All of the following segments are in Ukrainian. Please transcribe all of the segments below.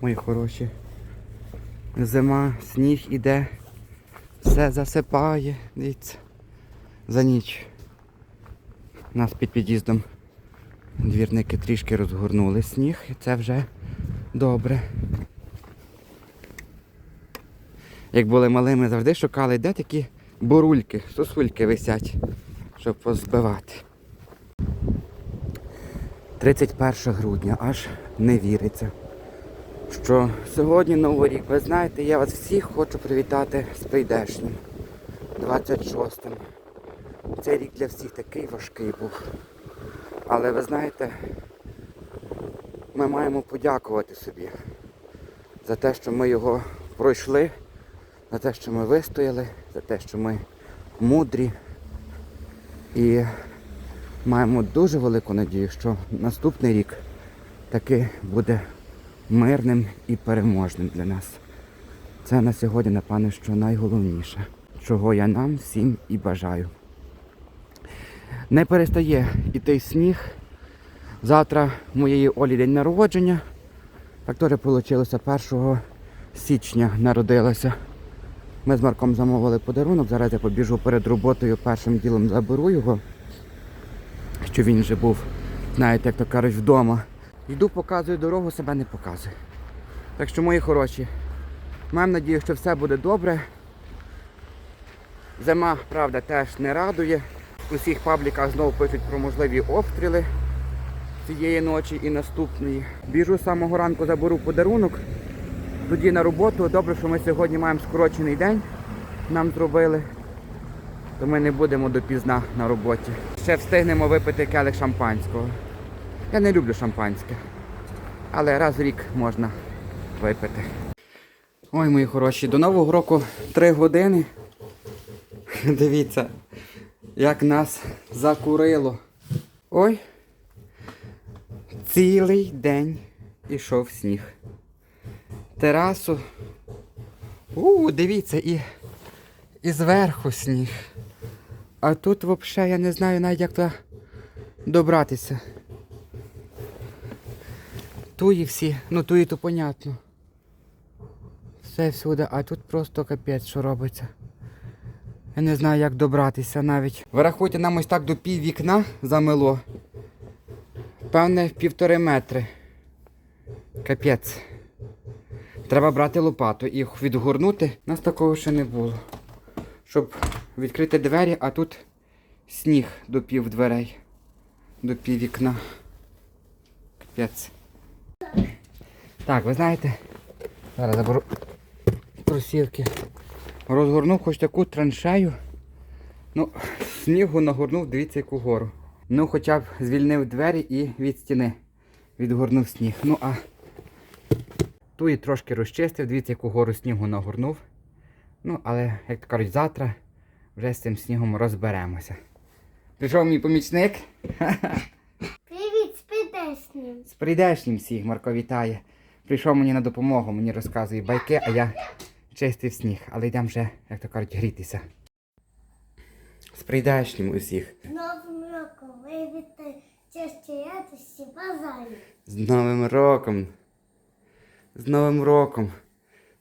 мої хороші. Зима, сніг іде, все засипає, дивіться, за ніч. Нас під під'їздом двірники трішки розгорнули сніг, і це вже добре. Як були малими, завжди шукали, де такі бурульки, сосульки висять, щоб позбивати. 31 грудня, аж не віриться, що сьогодні Новий рік. Ви знаєте, я вас всіх хочу привітати з прийдешнім, 26-м. Цей рік для всіх такий важкий був. Але ви знаєте, ми маємо подякувати собі за те, що ми його пройшли, за те, що ми вистояли, за те, що ми мудрі. І маємо дуже велику надію, що наступний рік таки буде мирним і переможним для нас. Це на сьогодні, напевне, що найголовніше, чого я нам всім і бажаю. Не перестає іти сніг. Завтра моєї Олі день народження. Так теж вийшло 1 січня народилася. Ми з Марком замовили подарунок. Зараз я побіжу перед роботою, першим ділом заберу його що він вже був, знаєте, як то кажуть, вдома. Йду, показую дорогу, себе не показую. Так що, мої хороші, маємо надію, що все буде добре. Зима, правда, теж не радує. У всіх пабліках знову пишуть про можливі обстріли цієї ночі і наступної. Біжу з самого ранку, заберу подарунок. Тоді на роботу. Добре, що ми сьогодні маємо скорочений день. Нам зробили то ми не будемо допізна на роботі. Ще встигнемо випити келих шампанського. Я не люблю шампанське, але раз в рік можна випити. Ой, мої хороші, до Нового року 3 години. Дивіться, як нас закурило. Ой, цілий день ішов сніг. Терасу. У, дивіться, і, і зверху сніг. А тут взагалі я не знаю навіть як туди добратися. Туї всі, ну туї то понятно. Все всюди, а тут просто капець, що робиться. Я не знаю, як добратися навіть. Ви рахуйте, нам ось так до пів вікна замело. Певне, півтори метри. Капець. Треба брати лопату і відгорнути. У нас такого ще не було. Щоб відкрити двері, а тут сніг до пів дверей, до пів вікна. Капець. Так, ви знаєте, зараз заберу кросівки. Розгорнув хоч таку траншею. Ну, снігу нагорнув, дивіться, яку гору. Ну, хоча б звільнив двері і від стіни відгорнув сніг. Ну, а ту і трошки розчистив, дивіться, яку гору снігу нагорнув. Ну, але, як кажуть, завтра вже з цим снігом розберемося. Прийшов мій помічник. Привіт, з прийдешнім. З прийдешнім всіх, Марко вітає. Прийшов мені на допомогу, мені розказує байки, а я чистив сніг. Але йдемо вже, як то кажуть, грітися. З прийдешнім усіх. З Новим роком вивіти щастя радості бажаю. З Новим роком. З Новим роком.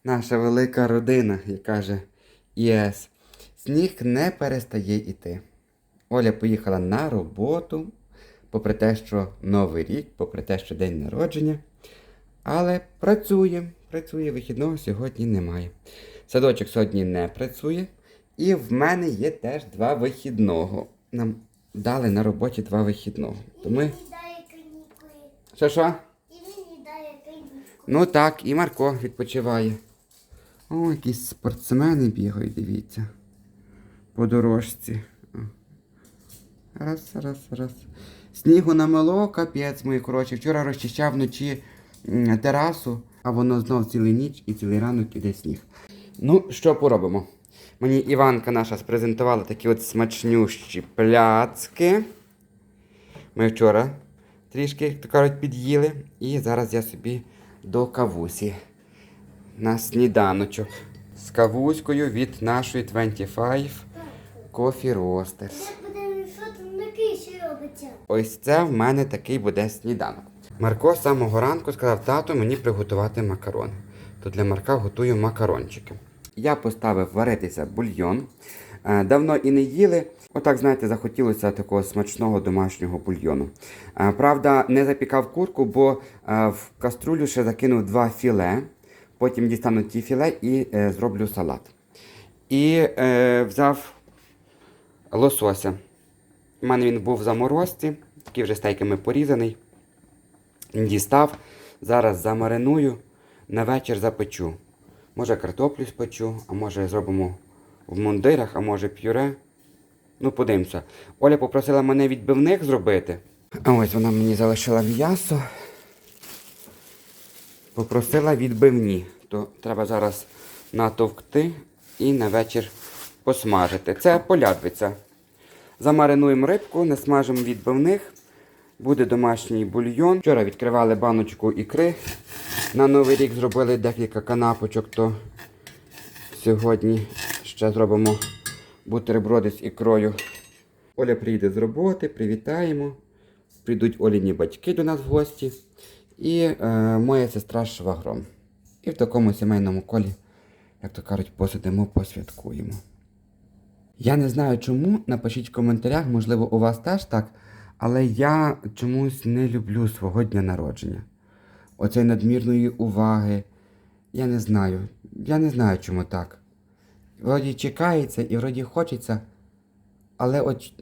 Наша велика родина, як каже ЄС. Сніг не перестає йти. Оля поїхала на роботу, попри те, що Новий рік, попри те, що день народження. Але працює, працює, вихідного сьогодні немає. Садочок сьогодні не працює. І в мене є теж два вихідного. Нам дали на роботі два вихідного. То ми... канікули. Що що? І мені дає канікули. Ну так, і Марко відпочиває. О, якісь спортсмени бігають, дивіться. По дорожці. Раз, раз, раз. Снігу намело, капець, мої коротше. Вчора розчищав вночі терасу, а воно знов цілу ніч і цілий ранок іде сніг. Ну, що поробимо? Мені Іванка наша спрезентувала такі от смачнющі пляцки. Ми вчора трішки, як то кажуть, під'їли. І зараз я собі до кавусі на сніданочок. З кавуською від нашої 25 Coffee Roasters. Я що там на киші робиться. Ось це в мене такий буде сніданок. Марко з самого ранку сказав тату мені приготувати макарони. То для Марка готую макарончики. Я поставив варитися бульйон. Е, Давно і не їли. Отак, знаєте, захотілося такого смачного домашнього бульйону. Е, Правда, не запікав курку, бо е, в каструлю ще закинув два філе. Потім дістану ті філе і зроблю салат. І е, взяв лосося. У мене він був в заморозці, такий вже стейками порізаний. Дістав. Зараз замариную, на вечір запечу. Може картоплю спечу, а може зробимо в мундирах, а може пюре. Ну, подивимося. Оля попросила мене відбивних зробити. А ось вона мені залишила м'ясо. Попросила відбивні. То треба зараз натовкти і на вечір посмажити. Це полядвиця. Замаринуємо рибку, насмажимо відбивних. Буде домашній бульйон. Вчора відкривали баночку ікри. На Новий рік зробили декілька канапочок, то сьогодні ще зробимо бутерброди з ікрою. Оля приїде з роботи, привітаємо. Прийдуть Оліні батьки до нас в гості. І е, моя сестра швагром. І в такому сімейному колі, як то кажуть, посидимо, посвяткуємо. Я не знаю чому, напишіть в коментарях, можливо, у вас теж так, але я чомусь не люблю свого дня народження. Оцей надмірної уваги. Я не знаю. Я не знаю, чому так. Вроді чекається і вроді хочеться, але от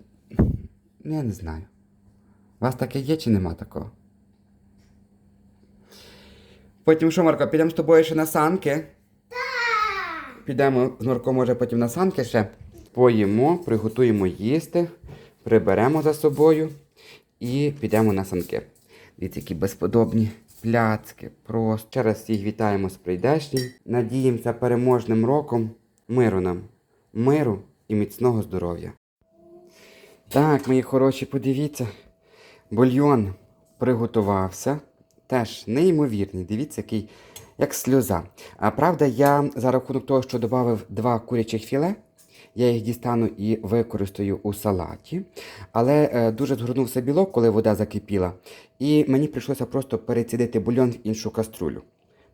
ну, я не знаю. У вас таке є чи нема такого? Потім що, Марко, підемо з тобою ще на санки? Підемо з Марком, може, потім на санки ще поїмо, приготуємо їсти, приберемо за собою і підемо на санки. Дивіться, які безподобні пляцки. Просто ще раз всіх вітаємо з прийдешнім. Надіємося переможним роком. Миру нам, миру і міцного здоров'я. Так, мої хороші, подивіться. Бульйон приготувався. Теж неймовірний. Дивіться, який, як сльоза. А правда, я за рахунок того, що додав два курячих філе, я їх дістану і використаю у салаті. Але е, дуже згорнувся білок, коли вода закипіла. І мені прийшлося просто перецідити бульйон в іншу каструлю.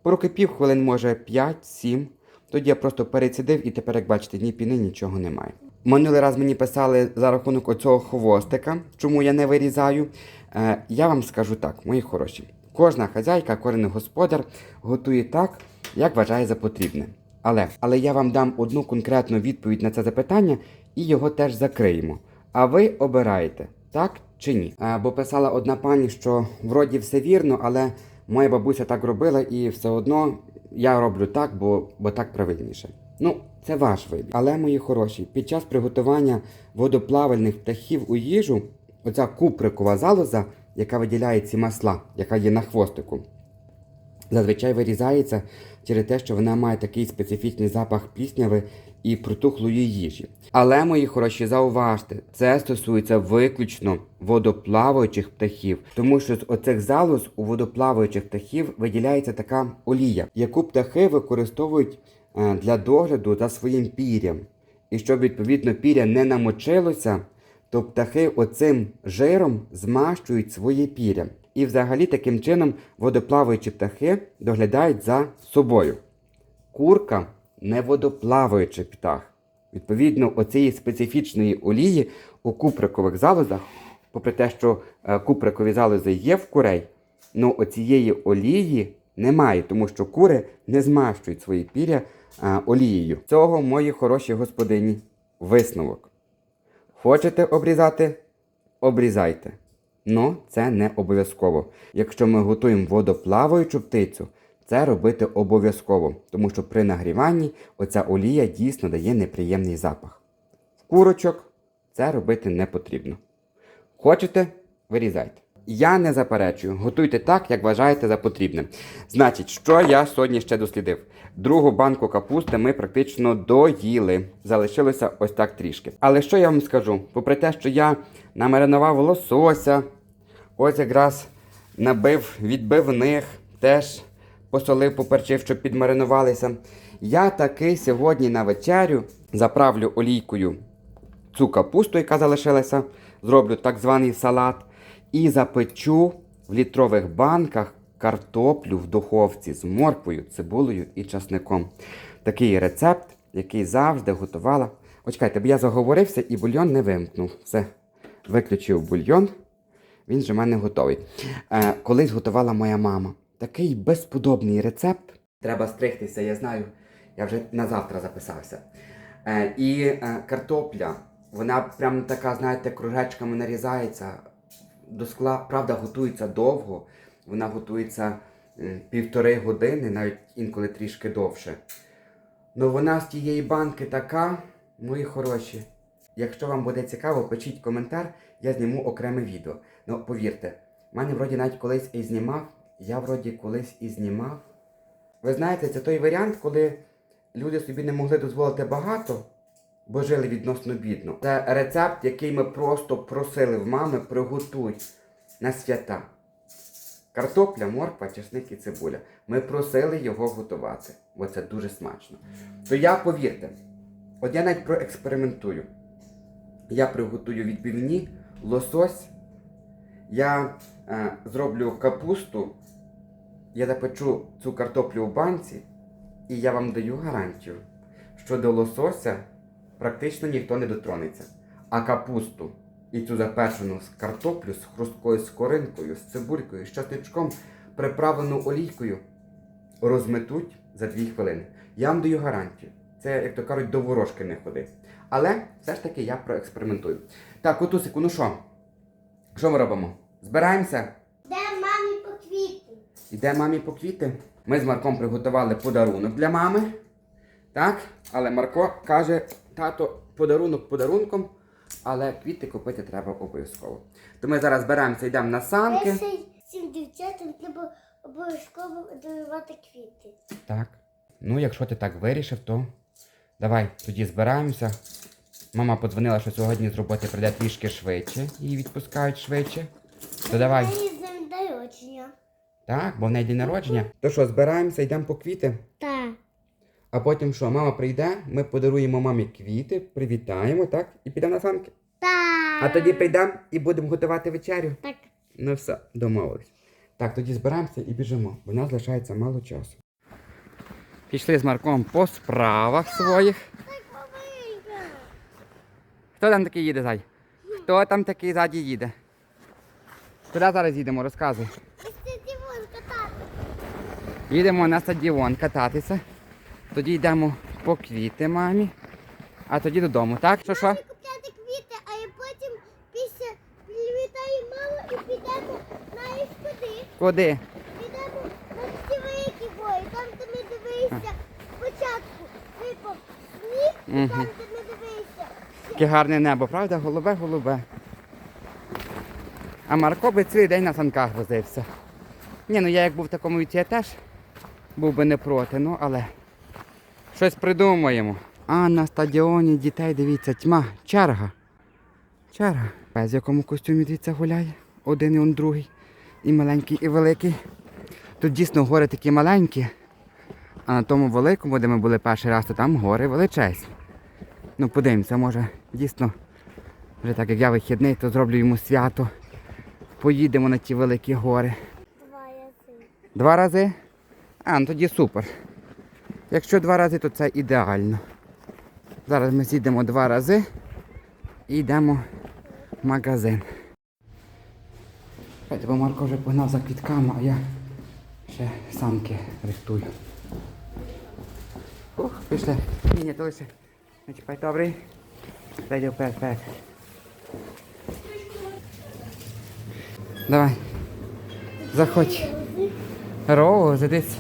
Прокипів хвилин, може, 5-7. Тоді я просто перецідив і тепер, як бачите, ні піни, нічого немає. Минулий раз мені писали за рахунок оцього хвостика, чому я не вирізаю. Е, я вам скажу так, мої хороші. Кожна хазяйка, кожен господар готує так, як вважає за потрібне. Але, але я вам дам одну конкретну відповідь на це запитання і його теж закриємо. А ви обираєте, так чи ні? Е, бо писала одна пані, що вроді все вірно, але моя бабуся так робила, і все одно я роблю так, бо, бо так правильніше. Ну, це ваш вибір. Але, мої хороші, під час приготування водоплавальних птахів у їжу, оця куприкова залоза, яка виділяє ці масла, яка є на хвостику, зазвичай вирізається через те, що вона має такий специфічний запах плісняви і протухлої їжі. Але, мої хороші, зауважте, це стосується виключно водоплаваючих птахів, тому що з оцих залоз у водоплаваючих птахів виділяється така олія, яку птахи використовують е, для догляду за своїм пір'ям. І щоб відповідно пір'я не намочилося, то птахи оцим жиром змащують своє пір'я. І взагалі таким чином водоплаваючі птахи доглядають за собою. Курка не водоплаваючий птах. Відповідно, оцієї специфічної олії у куприкових залозах, попри те, що е, куприкові залози є в курей, ну оцієї олії немає, тому що кури не змащують свої пір'я е, олією. Цього мої хороші господині висновок. Хочете обрізати? Обрізайте. Ну, це не обов'язково. Якщо ми готуємо водоплаваючу птицю, це робити обов'язково, тому що при нагріванні оця олія дійсно дає неприємний запах. В курочок це робити не потрібно. Хочете? Вирізайте. Я не заперечую, готуйте так, як вважаєте за потрібне. Значить, що я сьогодні ще дослідив? Другу банку капусти ми практично доїли. Залишилося ось так трішки. Але що я вам скажу? Попри те, що я намаринував лосося, ось якраз набив відбивних, теж посолив, поперчив, щоб підмаринувалися. Я таки сьогодні на вечерю заправлю олійкою цю капусту, яка залишилася, зроблю так званий салат, і запечу в літрових банках картоплю в духовці з морквою, цибулею і часником. Такий рецепт, який завжди готувала. О, чекайте, бо я заговорився і бульйон не вимкнув. Все, виключив бульйон. Він же в мене готовий. Е, колись готувала моя мама. Такий безподобний рецепт. Треба стригтися, я знаю. Я вже на завтра записався. Е, і е, картопля, вона прям така, знаєте, кружечками нарізається. До скла, правда, готується довго. Вона готується півтори години, навіть інколи трішки довше. Ну вона з тієї банки така, мої хороші. Якщо вам буде цікаво, пишіть коментар, я зніму окреме відео. Ну, повірте, в мене вроді навіть колись і знімав, я вроді колись і знімав. Ви знаєте, це той варіант, коли люди собі не могли дозволити багато, бо жили відносно бідно. Це рецепт, який ми просто просили в мами, приготуй на свята. Картопля, морква, чесник і цибуля. Ми просили його готувати, бо це дуже смачно. То я повірте, от я навіть проекспериментую. Я приготую відбивні, лосось, я е, зроблю капусту, я запечу цю картоплю в банці, і я вам даю гарантію, що до лосося практично ніхто не дотронеться. А капусту і цю запечену з картоплю з хрусткою скоринкою, з цибулькою, з часничком, приправлену олійкою, розметуть за 2 хвилини. Я вам даю гарантію. Це, як то кажуть, до ворожки не ходи. Але все ж таки я проекспериментую. Так, Котусику, ну що? Що ми робимо? Збираємося? Де мамі по квіти? Іде мамі по квіти. Ми з Марком приготували подарунок для мами. Так? Але Марко каже, тато, подарунок подарунком, але квіти купити треба обов'язково. То ми зараз збираємося, йдемо на санки. Цим дівчатам треба обов'язково дарувати квіти. Так. Ну, якщо ти так вирішив, то давай тоді збираємося. Мама подзвонила, що сьогодні з роботи прийде трішки швидше, її відпускають швидше. То давай. Народження. Так, бо в неї день народження. То що, збираємося, йдемо по квіти. Так. А потім що, мама прийде, ми подаруємо мамі квіти, привітаємо, так? І підемо на санки. Так. А тоді прийдемо і будемо готувати вечерю. Так. Ну все, домовились. Так, тоді зберемося і біжимо, бо в нас залишається мало часу. Пішли з Марком по справах своїх. Хто там такий їде зай? Хто там такий ззаді їде? Куди зараз їдемо, розказуй. Ось це Дімон катати. Їдемо на стадіон кататися. Тоді йдемо по квіти мамі, а тоді додому, так? Що що? Купляти квіти, а я потім після привітаю маму і підемо знаєш куди. Куди? Підемо на великі гори, там де ми дивилися спочатку випав сніг, і Мгм. там де ми дивилися. Яке гарне небо, правда? Голубе, голубе. А Марко би цілий день на санках возився. Ні, ну я як був в такому віці, я теж був би не проти, ну але щось придумаємо. А на стадіоні дітей, дивіться, тьма, черга. Черга. Без якому костюмі дивіться гуляє. Один і он другий. І маленький, і великий. Тут дійсно гори такі маленькі. А на тому великому, де ми були перший раз, то там гори величезні. Ну, подивимося, може, дійсно, вже так як я вихідний, то зроблю йому свято. Поїдемо на ті великі гори. Два рази. Два рази? А, ну тоді супер. Якщо два рази, то це ідеально. Зараз ми з'їдемо два рази і йдемо в магазин. Бо Марко вже погнав за квітками, а я ще самки рихтую. Ух, пішли. Ні, ні, то лише. Не добрий. Зайди вперед, вперед. Давай. Заходь. Рози десь.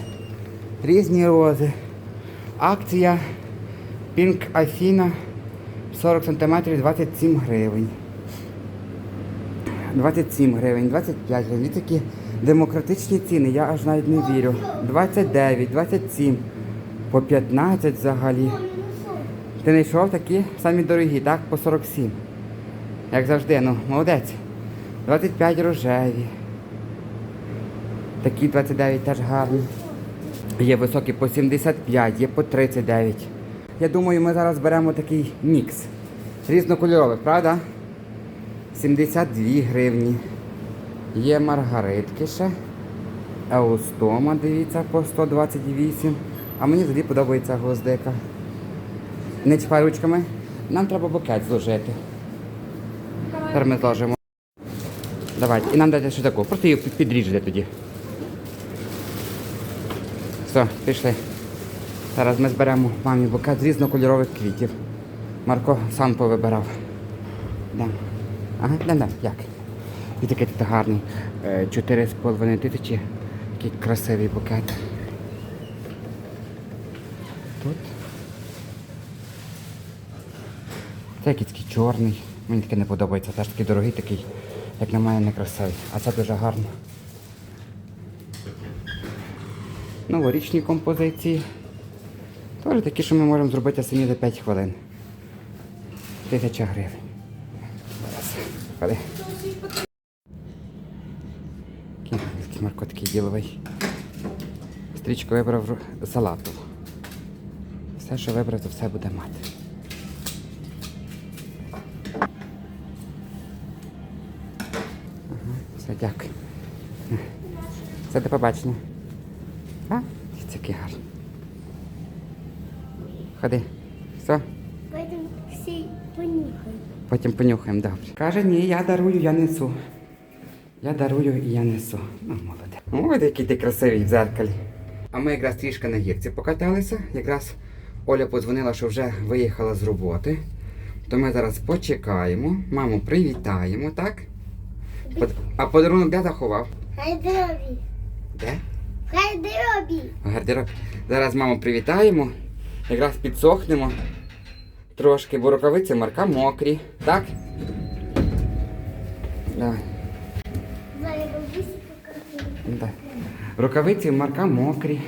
Різні рози. Акція Pink Афіна 40 см 27 гривень. 27 гривень, 25 гривень. Такі демократичні ціни, я аж навіть не вірю. 29, 27, по 15 взагалі. Ти не йшов такі самі дорогі, так? По 47. Як завжди, ну, молодець. 25 рожеві. Такі 29 теж гарні. Є високі по 75, є по 39. Я думаю, ми зараз беремо такий мікс. Різнокольоровий, правда? 72 гривні. Є маргаритки ще. Еустома, дивіться, по 128. А мені тоді подобається гвоздика. Не чіпай ручками. Нам треба букет зложити. Зараз ми зложимо. Давайте. І нам дайте ще таку. Просто її під- підріжете тоді. Все, пішли. Зараз ми зберемо мамі букет з різнокольорових квітів. Марко сам повибирав. Да. Ага, да, да, як? І такий тут гарний. Е, Чотири з половиною тисячі. Такий красивий букет. Тут. Це якийсь такий чорний. Мені таке не подобається. Теж такий дорогий, такий, як на мене, не красивий. А це дуже гарно. Новорічні композиції. Теж такі, що ми можемо зробити самі за 5 хвилин. Тисяча гривень. Зараз. Марко такий діловий. Стрічку вибрав салатову. Все, що вибрав, то все буде мати. Ага, все, дякую. Все, до побачення. А? Це який гарний. Ходи. Все, Потім всі понюхають. потім понюхаємо, добре. Каже, ні, я дарую, я несу. Я дарую і я несу. Ну, молоде. Ой, який ти красивий в зеркалі. А ми якраз трішки на гірці покаталися. Якраз Оля подзвонила, що вже виїхала з роботи. То ми зараз почекаємо, маму привітаємо, так? А подарунок де заховав? Гардеробі. Де? Гардеробі. В гардероб. Зараз маму привітаємо. Якраз підсохнемо. Трошки, бо рукавиці марка мокрі. Так? Давай. Рукавиці марка мокрі.